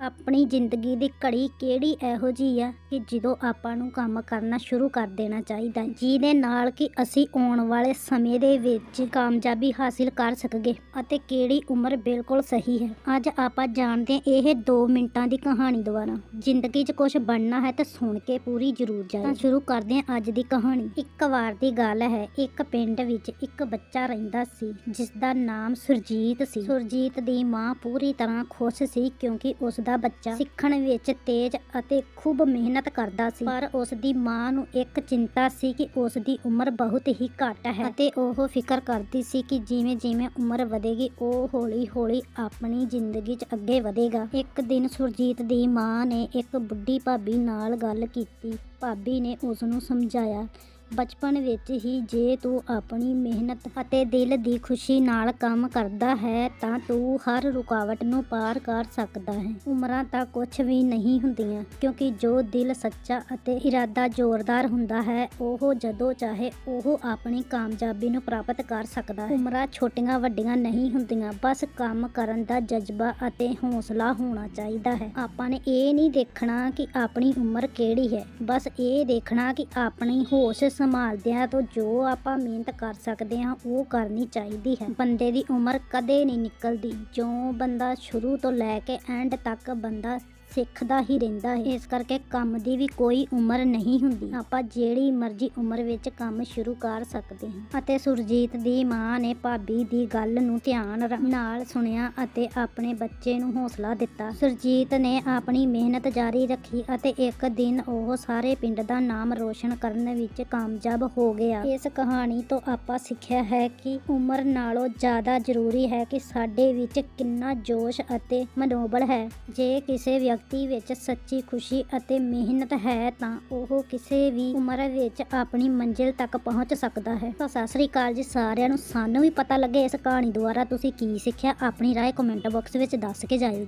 ਆਪਣੀ ਜ਼ਿੰਦਗੀ ਦੀ ਘੜੀ ਕਿਹੜੀ ਇਹੋ ਜਿਹੀ ਆ ਕਿ ਜਦੋਂ ਆਪਾਂ ਨੂੰ ਕੰਮ ਕਰਨਾ ਸ਼ੁਰੂ ਕਰ ਦੇਣਾ ਚਾਹੀਦਾ। ਜਿਹਦੇ ਨਾਲ ਕਿ ਅਸੀਂ ਆਉਣ ਵਾਲੇ ਸਮੇਂ ਦੇ ਵਿੱਚ ਕਾਮਯਾਬੀ ਹਾਸਿਲ ਕਰ ਸਕਗੇ ਅਤੇ ਕਿਹੜੀ ਉਮਰ ਬਿਲਕੁਲ ਸਹੀ ਹੈ। ਅੱਜ ਆਪਾਂ ਜਾਣਦੇ ਹਾਂ ਇਹ 2 ਮਿੰਟਾਂ ਦੀ ਕਹਾਣੀ ਦੁਆਰਾ। ਜ਼ਿੰਦਗੀ 'ਚ ਕੁਝ ਬਣਨਾ ਹੈ ਤਾਂ ਸੁਣ ਕੇ ਪੂਰੀ ਜ਼ਰੂਰ ਜਾਓ। ਤਾਂ ਸ਼ੁਰੂ ਕਰਦੇ ਹਾਂ ਅੱਜ ਦੀ ਕਹਾਣੀ। ਇੱਕ ਵਾਰ ਦੀ ਗੱਲ ਹੈ, ਇੱਕ ਪਿੰਡ ਵਿੱਚ ਇੱਕ ਬੱਚਾ ਰਹਿੰਦਾ ਸੀ ਜਿਸ ਦਾ ਨਾਮ ਸੁਰਜੀਤ ਸੀ। ਸੁਰਜੀਤ ਦੀ ਮਾਂ ਪੂਰੀ ਤਰ੍ਹਾਂ ਖੁਸ਼ ਸੀ ਕਿਉਂਕਿ ਉਸ ਦਾ ਬੱਚਾ ਸਿੱਖਣ ਵਿੱਚ ਤੇਜ਼ ਅਤੇ ਖੂਬ ਮਿਹਨਤ ਕਰਦਾ ਸੀ। ਪਰ ਉਸ ਦੀ ਮਾਂ ਨੂੰ ਇੱਕ ਚਿੰਤਾ ਸੀ ਕਿ ਉਸ ਦੀ ਉਮਰ ਬਹੁਤ ਹੀ ਘੱਟ ਹੈ ਅਤੇ ਉਹ ਫਿਕਰ ਕਰਦੀ ਸੀ ਕਿ ਜਿਵੇਂ ਜਿਵੇਂ ਉਮਰ ਵਧੇਗੀ, ਉਹ ਹੌਲੀ ਹੌਲੀ ਆਪਣੀ ਜ਼ਿੰਦਗੀ 'ਚ ਅੱਗੇ ਵਧੇਗਾ। ਇੱਕ ਦਿਨ ਸੁਰਜੀਤ ਦੀ ਮਾਂ ਨੇ ਇੱਕ ਬੁੱਢੀ ਭਾਬੀ ਨਾਲ ਗੱਲ ਕੀਤੀ। ਭਾਬੀ ਨੇ ਉਸ ਨੂੰ ਸਮਝਾਇਆ ਬਚਪਨ ਵਿੱਚ ਹੀ ਜੇ ਤੂੰ ਆਪਣੀ ਮਿਹਨਤ ਅਤੇ ਦਿਲ ਦੀ ਖੁਸ਼ੀ ਨਾਲ ਕੰਮ ਕਰਦਾ ਹੈ ਤਾਂ ਤੂੰ ਹਰ ਰੁਕਾਵਟ ਨੂੰ ਪਾਰ ਕਰ ਸਕਦਾ ਹੈ। ਉਮਰਾਂ ਤਾਂ ਕੁਝ ਵੀ ਨਹੀਂ ਹੁੰਦੀਆਂ, ਕਿਉਂਕਿ ਜੋ ਦਿਲ ਸੱਚਾ ਅਤੇ ਇਰਾਦਾ ਜ਼ੋਰਦਾਰ ਹੁੰਦਾ ਹੈ, ਉਹ ਜਦੋਂ ਚਾਹੇ ਉਹ ਆਪਣੀ ਕਾਮਯਾਬੀ ਨੂੰ ਪ੍ਰਾਪਤ ਕਰ ਸਕਦਾ ਹੈ। ਉਮਰਾਂ ਛੋਟੀਆਂ ਵੱਡੀਆਂ ਨਹੀਂ ਹੁੰਦੀਆਂ, ਬਸ ਕੰਮ ਕਰਨ ਦਾ ਜਜ਼ਬਾ ਅਤੇ ਹੌਸਲਾ ਹੋਣਾ ਚਾਹੀਦਾ ਹੈ। ਆਪਾਂ ਨੇ ਇਹ ਨਹੀਂ ਦੇਖਣਾ ਕਿ ਆਪਣੀ ਉਮਰ ਕਿਹੜੀ ਹੈ, ਬਸ ਇਹ ਦੇਖਣਾ ਕਿ ਆਪਣੀ ਹੋਸ਼ ਸੰਭਾਲਦਿਆਂ ਤੋਂ ਜੋ ਆਪਾਂ ਮਿਹਨਤ ਕਰ ਸਕਦੇ ਹਾਂ, ਉਹ ਕਰਨੀ ਚਾਹੀਦੀ ਹੈ। ਬੰਦੇ ਦੀ ਉਮਰ ਕਦੇ ਨਹੀਂ ਨਿਕਲਦੀ। ਜੋ ਬੰਦਾ ਸ਼ੁਰੂ ਤੋਂ ਲੈ ਕੇ ਐਂਡ ਤੱਕ ਬੰਦਾ ਸਿੱਖਦਾ ਹੀ ਰਹਿੰਦਾ ਹੈ। ਇਸ ਕਰਕੇ ਕੰਮ ਦੀ ਵੀ ਕੋਈ ਉਮਰ ਨਹੀਂ ਹੁੰਦੀ। ਆਪਾਂ ਜਿਹੜੀ ਮਰਜ਼ੀ ਉਮਰ ਵਿੱਚ ਕੰਮ ਸ਼ੁਰੂ ਕਰ ਸਕਦੇ ਹਾਂ। ਅਤੇ ਸੁਰਜੀਤ ਦੀ ਮਾਂ ਨੇ ਭਾਬੀ ਦੀ ਗੱਲ ਨੂੰ ਧਿਆਨ ਨਾਲ ਸੁਣਿਆ ਅਤੇ ਆਪਣੇ ਬੱਚੇ ਨੂੰ ਹੌਸਲਾ ਦਿੱਤਾ। ਸੁਰਜੀਤ ਨੇ ਆਪਣੀ ਮਿਹਨਤ ਜਾਰੀ ਰੱਖੀ ਅਤੇ ਇੱਕ ਦਿਨ ਉਹ ਸਾਰੇ ਪਿੰਡ ਦਾ ਨਾਮ ਰੋਸ਼ਨ ਕਰਨ ਵਿੱਚ ਕਾਮਯਾਬ ਹੋ ਗਿਆ। ਇਸ ਕਹਾਣੀ ਤੋਂ ਆਪਾਂ ਸਿੱਖਿਆ ਹੈ ਕਿ ਉਮਰ ਨਾਲੋਂ ਜ਼ਿਆਦਾ ਜ਼ਰੂਰੀ ਹੈ ਕਿ ਸਾਡੇ ਵਿੱਚ ਕਿੰਨਾ ਜੋਸ਼ ਅਤੇ ਮਨੋਬਲ ਹੈ। ਜੇ ਕਿਸੇ ਵਿਅਕਤੀ ਵਿੱਚ ਸੱਚੀ ਖੁਸ਼ੀ ਅਤੇ ਮਿਹਨਤ ਹੈ ਤਾਂ ਉਹ ਕਿਸੇ ਵੀ ਉਮਰ ਵਿੱਚ ਆਪਣੀ ਮੰਜ਼ਿਲ ਤੱਕ ਪਹੁੰਚ ਸਕਦਾ ਹੈ। ਤਾਂ ਸਤਿ ਸ੍ਰੀ ਅਕਾਲ ਜੀ ਸਾਰਿਆਂ ਨੂੰ। ਸਾਨੂੰ ਵੀ ਪਤਾ ਲੱਗੇ ਇਸ ਕਹਾਣੀ ਦੁਆਰਾ ਤੁਸੀਂ ਕੀ ਸਿੱਖਿਆ। ਆਪਣੀ ਰਾਏ ਕਮੈਂਟ ਬਾਕਸ ਵਿੱਚ ਦੱਸ ਕੇ ਜਾਇਓ